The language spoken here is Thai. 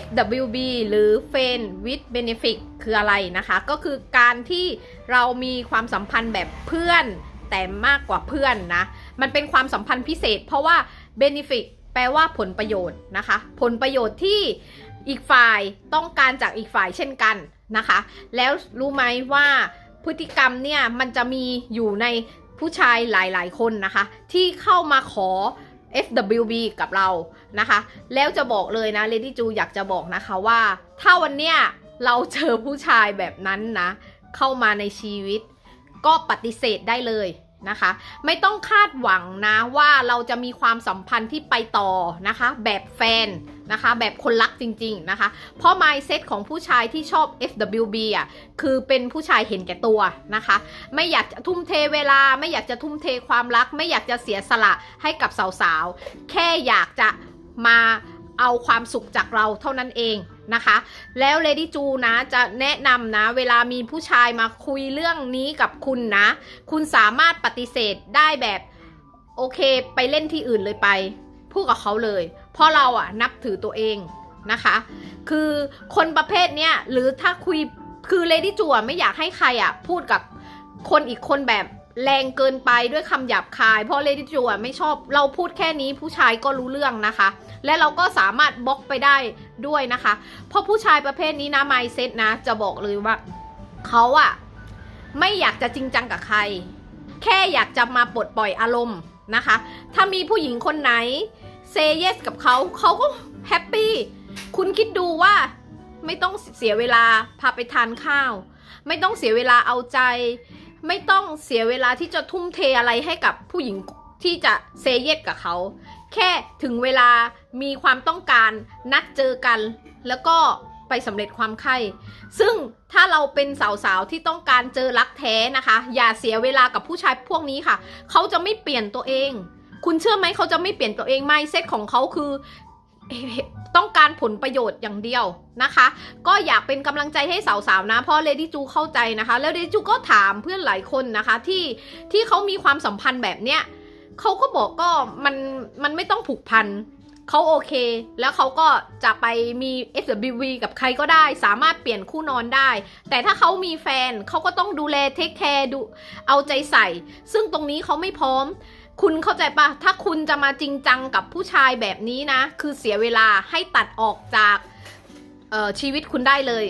FWB หรือ Friend with Benefit คืออะไรนะคะ ก็คือการที่เรามีความสัมพันธ์แบบเพื่อน แต่มากกว่าเพื่อนนะ มันเป็นความสัมพันธ์พิเศษ เพราะว่า Benefit แปลว่าผลประโยชน์นะคะ ผลประโยชน์ที่อีกฝ่ายต้องการจากอีกฝ่ายเช่นกันนะคะ แล้วรู้ไหมว่าพฤติกรรมเนี่ยมันจะมีอยู่ในผู้ชายหลาย ๆ คนนะคะ ที่เข้ามาขอ FWB กับเรานะคะ แล้วจะบอกเลยนะเลดี้จูอยากจะบอกนะคะว่า ถ้าวันเนี้ยเราเจอผู้ชายแบบนั้นนะ เข้ามาในชีวิต ก็ปฏิเสธได้เลย นะคะ ไม่ต้องคาดหวังนะว่าเราจะมีความสัมพันธ์ที่ไปต่อนะคะ แบบแฟนนะคะ แบบคนรักจริง ๆนะคะ เพราะ mindset ของผู้ชายที่ชอบ FWB อะคือเป็นผู้ชายเห็นแก่ตัวนะคะ ไม่อยากจะทุ่มเทเวลา ไม่อยากจะทุ่มเทความรัก ไม่อยากจะเสียสละให้กับสาวๆ แค่อยากจะมาเอาความสุขจากเราเท่านั้นเอง นะคะ แล้ว Lady จูนะจะแนะนำนะ เวลามีผู้ชายมาคุยเรื่องนี้กับคุณนะ คุณสามารถปฏิเสธได้แบบโอเคไปเล่นที่อื่นเลยไปพูดกับเขาเลย เพราะเราอะนับถือตัวเองนะคะ คือคนประเภทเนี้ยหรือถ้าคุยคือ Lady จูอะไม่อยากให้ใครอะพูดกับคนอีกคนแบบ แรงเกินไปด้วยคำหยาบคาย เพราะ Lady จูอะไม่ชอบเราพูดแค่นี้ผู้ชายก็รู้เรื่องนะคะ และเราก็สามารถบล็อกไปได้ด้วยนะคะ เพราะผู้ชายประเภทนี้นะไมเซ็ตนะ จะบอกเลยว่าเขาอะไม่อยากจะจริงจังกับใคร แค่อยากจะมาปลดปล่อยอารมณ์นะคะ ถ้ามีผู้หญิงคนไหนเซเยสกับเขาเขาก็แฮปปี้คุณคิดดูว่าไม่ต้องเสียเวลาพาไปทานข้าว ไม่ต้องเสียเวลาเอาใจ ไม่ต้องเสียเวลาที่จะทุ่มเทอะไรให้กับผู้หญิงที่จะเซเยสกับเขา แค่ถึงเวลามีความต้องการนัดเจอกัน แล้วก็ไปสำเร็จความใคร่ซึ่งถ้าเราเป็นสาวๆที่ต้องการเจอรักแท้นะคะ อย่าเสียเวลากับผู้ชายพวกนี้ค่ะ เขาจะไม่เปลี่ยนตัวเอง คุณเชื่อไหมเขาจะไม่เปลี่ยนตัวเองไม่เซ็ตของเขาคือ ต้องการผลประโยชน์อย่างเดียวนะคะ ก็อยากเป็นกำลังใจให้สาวๆนะเพราะเลดี้จูเข้าใจนะคะ แล้วเลดี้จูก็ถามเพื่อนหลายคนนะคะที่ที่เขามีความสัมพันธ์แบบเนี้ยเขาก็บอกก็มันมันไม่ต้องผูกพันเขาโอเค แล้วเขาก็จะไปมี FWB กับใครก็ได้ สามารถเปลี่ยนคู่นอนได้ แต่ถ้าเขามีแฟนเขาก็ต้องดูแลเทคแคร์ดูเอาใจใส่ ซึ่งตรงนี้เขาไม่พร้อม คุณเข้าใจปะถ้าคุณจะมาจริงจังกับผู้ชายแบบนี้นะ คือเสียเวลาให้ตัดออกจากชีวิตคุณได้เลย